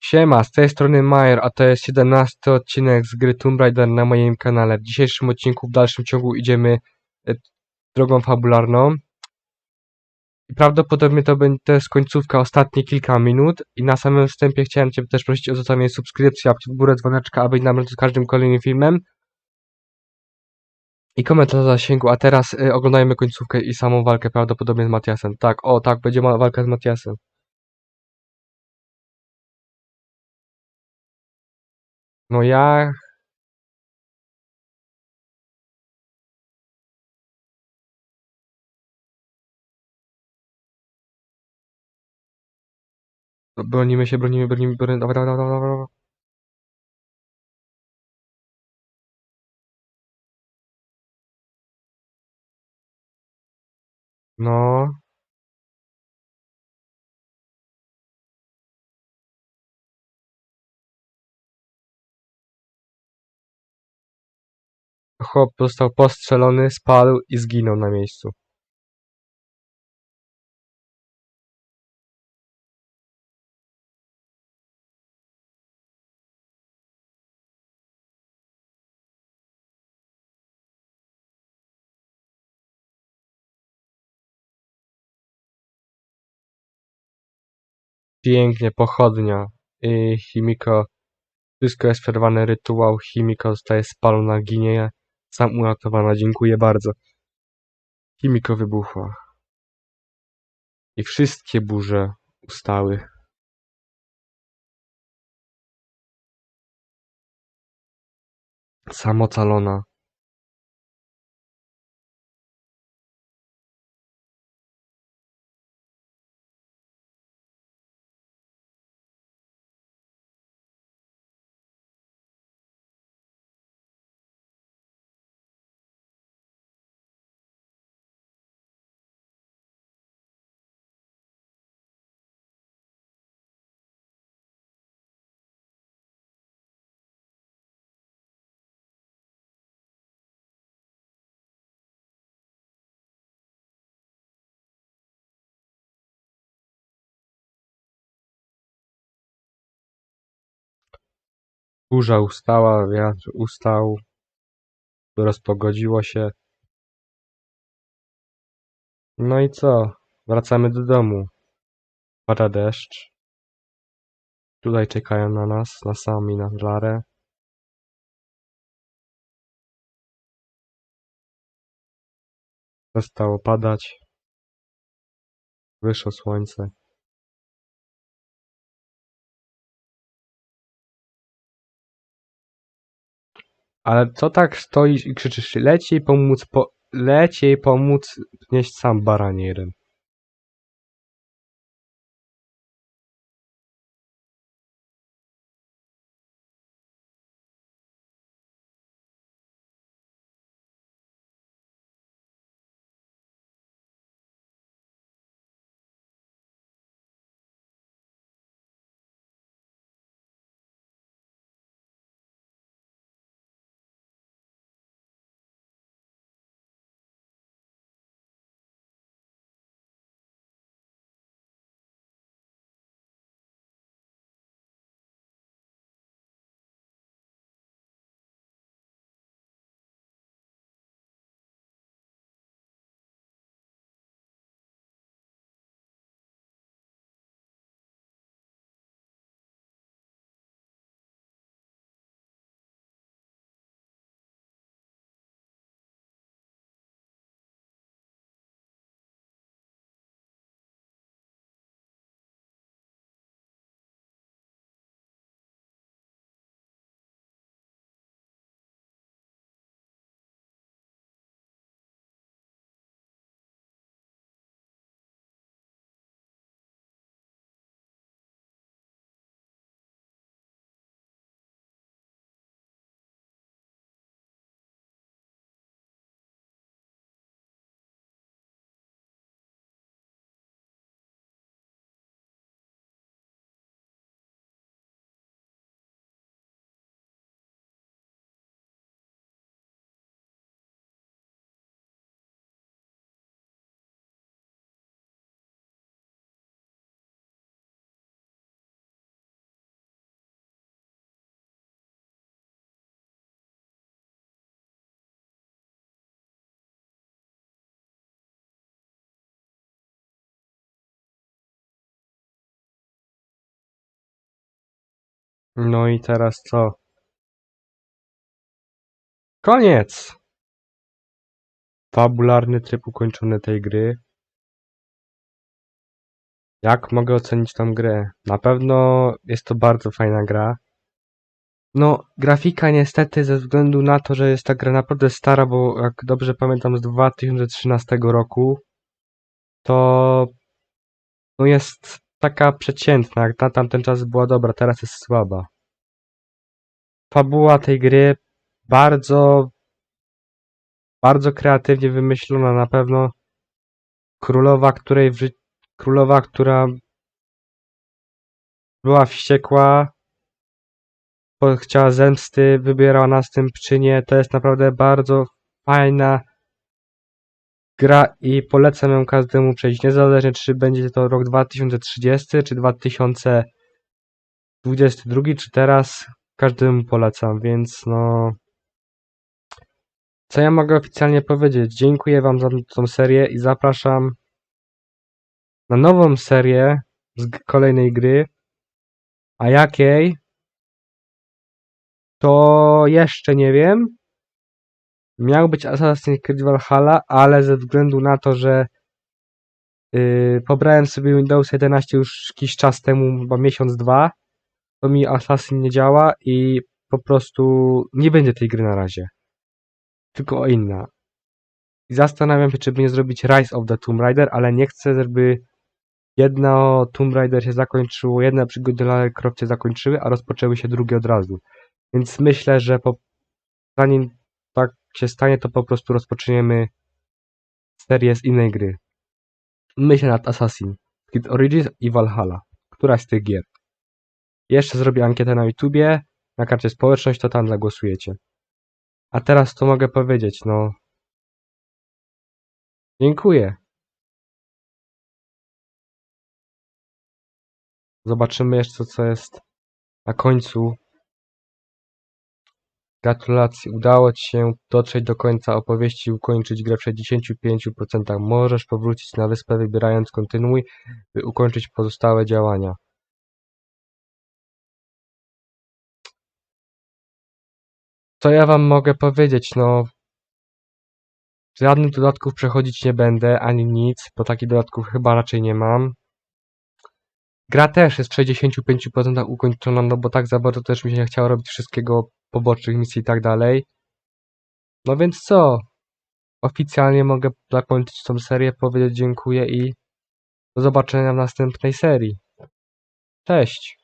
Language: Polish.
Siema, z tej strony Majer, a to jest 17 odcinek z gry Tomb Raider na moim kanale. W dzisiejszym odcinku w dalszym ciągu idziemy e, drogą fabularną. I prawdopodobnie to będzie końcówka, ostatnie kilka minut. I na samym wstępie chciałem Cię też prosić o zostawienie subskrypcji, łapki w górę, dzwoneczka, aby być na bieżąco z każdym kolejnym filmem. I komentarz zasięgu, a teraz y, oglądajmy końcówkę i samą walkę prawdopodobnie z Matiasem. Tak, o tak, będzie walka z Matiasem. No ja Bronimy się, bronimy, bronimy, bronimy. Dawaj, dawaj, dawaj, dawaj. No. Chłop został postrzelony, spadł i zginął na miejscu. Pięknie, pochodnia. I Chimiko. Wszystko jest przerwane, rytuał. Chimiko zostaje spalona, ginie. Sam uratowana, dziękuję bardzo. Chimiko wybuchła. I wszystkie burze ustały. Sam Burza ustała, wiatr ustał. Rozpogodziło się. No i co? Wracamy do domu. Pada deszcz. Tutaj czekają na nas, na sami, na Larę. Przestało padać. Wyszło słońce. Ale co tak stoisz i krzyczysz? Leć jej pomóc, po... leć jej pomóc nieść sam baranie jeden. No i teraz co? Koniec! Fabularny tryb ukończony tej gry. Jak mogę ocenić tą grę? Na pewno jest to bardzo fajna gra. No, grafika niestety ze względu na to, że jest ta gra naprawdę stara, bo jak dobrze pamiętam z 2013 roku, to no jest taka przeciętna, jak na tamten czas była dobra, teraz jest słaba. Fabuła tej gry bardzo, bardzo kreatywnie wymyślona na pewno. Królowa, której w. Królowa, która była wściekła, chciała zemsty, wybierała następczynię. To jest naprawdę bardzo fajna gra i polecam ją każdemu przejść. Niezależnie czy będzie to rok 2030, czy 2022, czy teraz, każdemu polecam, więc no... Co ja mogę oficjalnie powiedzieć? Dziękuję Wam za tą serię i zapraszam na nową serię z kolejnej gry. A jakiej? To jeszcze nie wiem. Miał być Assassin's Creed Valhalla, ale ze względu na to, że yy, pobrałem sobie Windows 11 już jakiś czas temu, chyba miesiąc, dwa, to mi Assassin nie działa i po prostu nie będzie tej gry na razie. Tylko inna. I zastanawiam się, czy by nie zrobić Rise of the Tomb Raider, ale nie chcę, żeby jedno Tomb Raider się zakończyło, jedne przygody Lara Croft się zakończyły, a rozpoczęły się drugie od razu. Więc myślę, że po, zanim się stanie, to po prostu rozpoczniemy serię z innej gry. Myślę nad Assassin, Creed Origins i Valhalla. Któraś z tych gier. Jeszcze zrobię ankietę na YouTubie, na karcie społeczność, to tam zagłosujecie. A teraz to mogę powiedzieć, no. Dziękuję. Zobaczymy jeszcze, co jest na końcu. Gratulacje, udało Ci się dotrzeć do końca opowieści i ukończyć grę w 65%. Możesz powrócić na wyspę wybierając kontynuuj, by ukończyć pozostałe działania. Co ja Wam mogę powiedzieć? No, żadnych dodatków przechodzić nie będę, ani nic, bo takich dodatków chyba raczej nie mam. Gra też jest w 65% ukończona, no bo tak za bardzo też mi się nie chciało robić wszystkiego, pobocznych misji i tak dalej. No więc co? Oficjalnie mogę zakończyć tą serię, powiedzieć dziękuję i do zobaczenia w następnej serii. Cześć!